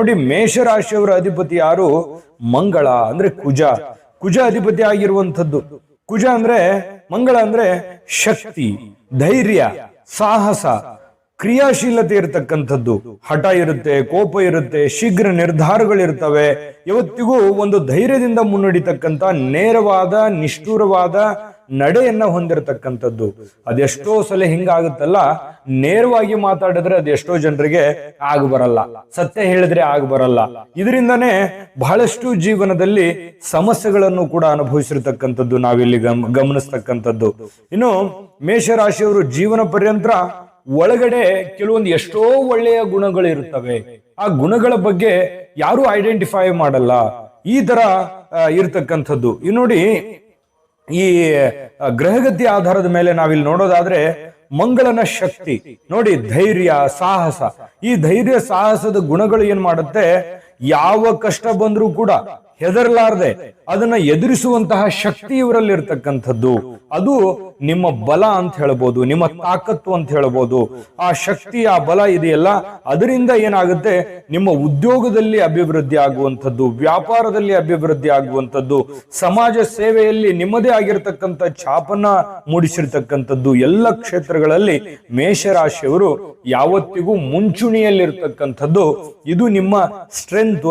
ನೋಡಿ ಮೇಷರಾಶಿಯವರ ಅಧಿಪತಿ ಯಾರು? ಮಂಗಳ, ಅಂದ್ರೆ ಕುಜ. ಕುಜ ಅಧಿಪತಿ ಆಗಿರುವಂಥದ್ದು. ಕುಜ ಅಂದ್ರೆ, ಮಂಗಳ ಅಂದ್ರೆ ಶಕ್ತಿ, ಧೈರ್ಯ, ಸಾಹಸ, ಕ್ರಿಯಾಶೀಲತೆ ಇರತಕ್ಕಂಥದ್ದು. ಹಠ ಇರುತ್ತೆ, ಕೋಪ ಇರುತ್ತೆ, ಶೀಘ್ರ ನಿರ್ಧಾರಗಳಿರ್ತವೆ. ಇವತ್ತಿಗೂ ಒಂದು ಧೈರ್ಯದಿಂದ ಮುನ್ನಡಿತಕ್ಕಂಥ ನೇರವಾದ, ನಿಷ್ಠುರವಾದ ನಡೆಯನ್ನ ಹೊಂದಿರತಕ್ಕಂಥದ್ದು. ಅದೆಷ್ಟೋ ಸಲ ಹಿಂಗಾಗುತ್ತಲ್ಲ, ನೇರವಾಗಿ ಮಾತಾಡಿದ್ರೆ ಅದೆಷ್ಟೋ ಜನರಿಗೆ ಆಗ ಬರಲ್ಲ. ಸತ್ಯ ಹೇಳಿದ್ರೆ ಆಗ ಬರಲ್ಲ. ಇದರಿಂದನೇ ಬಹಳಷ್ಟು ಜೀವನದಲ್ಲಿ ಸಮಸ್ಯೆಗಳನ್ನು ಕೂಡ ಅನುಭವಿಸಿರ್ತಕ್ಕಂಥದ್ದು ನಾವಿಲ್ಲಿ ಗಮ್, ಗಮನಿಸ್ತಕ್ಕಂಥದ್ದು. ಇನ್ನು ಮೇಷರಾಶಿಯವರು ಜೀವನ ಪರ್ಯಂತ ಒಳಗಡೆ ಕೆಲವೊಂದು ಎಷ್ಟೋ ಒಳ್ಳೆಯ ಗುಣಗಳು ಇರುತ್ತವೆ ಆ ಗುಣಗಳ ಬಗ್ಗೆ ಯಾರು ಐಡೆಂಟಿಫೈ ಮಾಡಲ್ಲ. ಈ ತರ ಇರ್ತಕ್ಕಂಥದ್ದು. ಈ ನೋಡಿ ಈ ಗ್ರಹಗತಿ ಆಧಾರದ ಮೇಲೆ ನಾವಿಲ್ಲಿ ನೋಡೋದಾದ್ರೆ ಮಂಗಳನ ಶಕ್ತಿ. ನೋಡಿ, ಧೈರ್ಯ, ಸಾಹಸ. ಈ ಧೈರ್ಯ, ಸಾಹಸದ ಗುಣಗಳು ಏನ್ ಮಾಡುತ್ತೆ? ಯಾವ ಕಷ್ಟ ಬಂದ್ರೂ ಕೂಡ ಹೆದರ್ಲಾರ್ದೆ ಅದನ್ನ ಎದುರಿಸುವಂತಹ ಶಕ್ತಿ ಇವರಲ್ಲಿ ಇರ್ತಕ್ಕಂಥದ್ದು ಅದು ನಿಮ್ಮ ಬಲ ಅಂತ ಹೇಳ್ಬೋದು, ನಿಮ್ಮ ತಾಕತ್ತು ಅಂತ ಹೇಳ್ಬೋದು. ಆ ಶಕ್ತಿ, ಆ ಬಲ ಇದೆಯಲ್ಲ, ಅದರಿಂದ ಏನಾಗುತ್ತೆ? ನಿಮ್ಮ ಉದ್ಯೋಗದಲ್ಲಿ ಅಭಿವೃದ್ಧಿ ಆಗುವಂಥದ್ದು, ವ್ಯಾಪಾರದಲ್ಲಿ ಅಭಿವೃದ್ಧಿ ಆಗುವಂಥದ್ದು, ಸಮಾಜ ಸೇವೆಯಲ್ಲಿ ನಿಮ್ಮದೇ ಆಗಿರ್ತಕ್ಕಂಥ ಛಾಪನ ಮೂಡಿಸಿರ್ತಕ್ಕಂಥದ್ದು, ಎಲ್ಲ ಕ್ಷೇತ್ರಗಳಲ್ಲಿ ಮೇಷರಾಶಿಯವರು ಯಾವತ್ತಿಗೂ ಮುಂಚೂಣಿಯಲ್ಲಿರ್ತಕ್ಕಂಥದ್ದು. ಇದು ನಿಮ್ಮ ಸ್ಟ್ರೆಂತ್ ಅಂತ